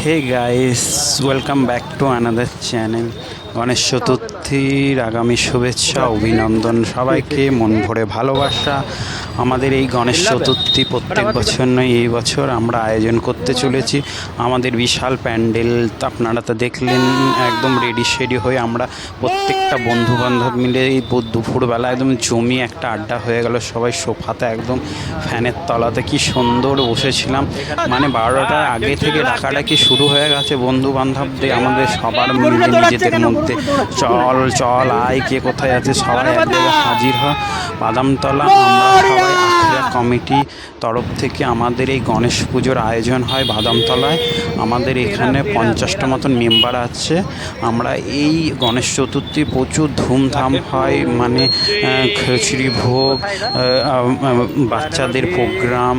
Hey guys welcome back to another channel Ganesh চতুর্থীর আগামী শুভেচ্ছা, অভিনন্দন সবাইকে, মন ভরে ভালোবাসা। আমাদের এই গণেশ চতুর্থী প্রত্যেক বছর নয় এই বছর আমরা আয়োজন করতে চলেছি। আমাদের বিশাল প্যান্ডেল তা আপনারা তো দেখলেন একদম রেডি শেডি হয়ে আমরা প্রত্যেকটা বন্ধু বান্ধব মিলে এই দুপুরবেলা একদম জমি একটা আড্ডা হয়ে গেল সবাই সোফাতে একদম ফ্যানের তলাতে কি সুন্দর বসেছিলাম। মানে বারোটার আগে থেকে ডাকাডাকি শুরু হয়ে গেছে বন্ধু বান্ধবদের আমাদের সবার মিলে নিজেদের মধ্যে। চল চল আয় কে কোথায় আছে? সবাই এক হাজির হয় বাদামতলা আমরা সবাই আখড়া কমিটি তরফ থেকে আমাদের এই গণেশ পুজোর আয়োজন হয় বাদামতলায়। আমাদের এখানে পঞ্চাশটা মতন মেম্বার আছে। আমরা এই গণেশ চতুর্থী প্রচুর ধুমধাম হয়। মানে খিচুড়ি ভোগ বাচ্চাদের প্রোগ্রাম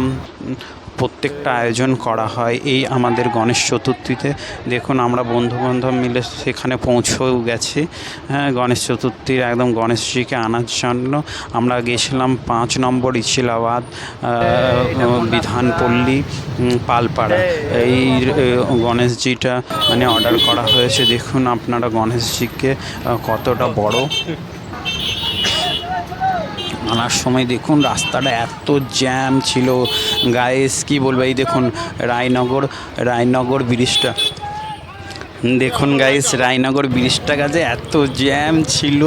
প্রত্যেকটা আয়োজন করা হয় এই আমাদের গণেশ চতুর্থীতে। দেখুন, আমরা বন্ধু বান্ধব মিলে সেখানে পৌঁছেও গেছি। হ্যাঁ গণেশ চতুর্থীর একদম গণেশজিকে আনার জন্য। আমরা গেছিলাম পাঁচ নম্বর ইছিলাবাদ বিধানপল্লী পালপাড়া। এই গণেশজিটা মানে অর্ডার করা হয়েছে। দেখুন, আপনারা গণেশজিকে কতটা বড়। আনার সময় দেখুন, রাস্তাটা এত জ্যাম ছিল। গায়েস কি বলব, এই দেখুন, রায়নগর রায়নগর ব্রিজটা দেখুন গাইস রায়নগর ব্রিজটা কাছে এত জ্যাম ছিল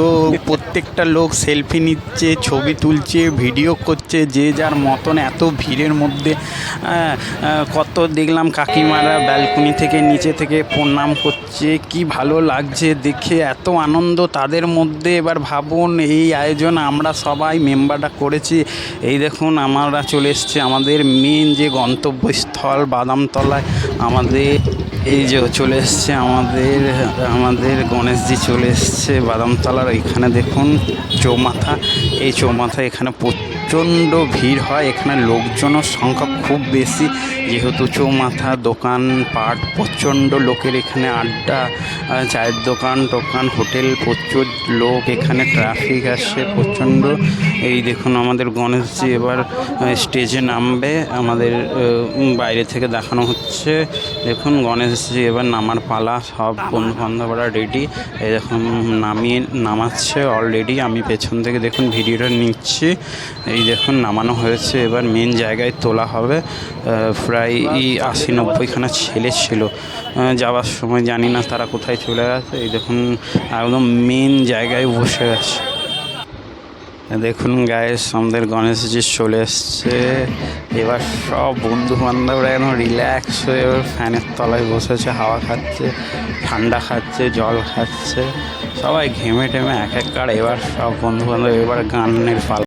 প্রত্যেকটা লোক সেলফি নিচ্ছে ছবি তুলছে ভিডিও করছে যে যার মতন এত ভিড়ের মধ্যে হ্যাঁ, কত দেখলাম কাকিমারা ব্যালকনি থেকে নিচে থেকে প্রণাম করছে কি ভালো লাগছে দেখে এত আনন্দ তাদের মধ্যে। এবার ভাবুন এই আয়োজন আমরা সবাই মেম্বাররা করেছি। এই দেখুন আমরা চলে এসেছি আমাদের মেন যে গন্তব্যস্থল বাদামতলায় আমাদের এই যে চলে এসছে, আমাদের আমাদের গণেশজি চলে এসছে বাদামতলার এখানে দেখুন, চৌমাথা। এই চৌমাথা এখানে প্রচণ্ড ভিড় হয়, এখানে লোকজনের সংখ্যা খুব বেশি। যেহেতু চৌমাথা দোকান, পাট, প্রচণ্ড লোকের এখানে আড্ডা চায়ের দোকান, টোকান, হোটেল, প্রচুর লোক, এখানে ট্রাফিক আসে প্রচণ্ড। এই দেখুন আমাদের গণেশজি এবার স্টেজে নামবে, আমাদের বাইরে থেকে দেখানো হচ্ছে। দেখুন গণেশজি এবার নামার পালা, সব বন্ধু বান্ধবরা রেডি এই দেখুন, নামিয়ে, নামাচ্ছে অলরেডি আমি পেছন থেকে দেখুন ভিডিওটা নিচ্ছি। এই দেখুন, নামানো হয়েছে। এবার মেন জায়গায় তোলা হবে। প্রায় আশি নব্বইখানা ছেলে ছিল। যাওয়ার সময় জানি না তারা কোথায় চলে গেছে। এই দেখুন, একদম মেন জায়গায় বসে গেছে। দেখুন গায়ে আমাদের গণেশজি চলে এসছে। এবার সব বন্ধু বান্ধবরা একদম রিল্যাক্স হয়ে এবার ফ্যানের তলায় বসেছে, হাওয়া খাচ্ছে, ঠান্ডা খাচ্ছে, জল খাচ্ছে। সবাই ঘেমে টেমে এক এক কার। এবার সব বন্ধু বান্ধব এবার গানের পালা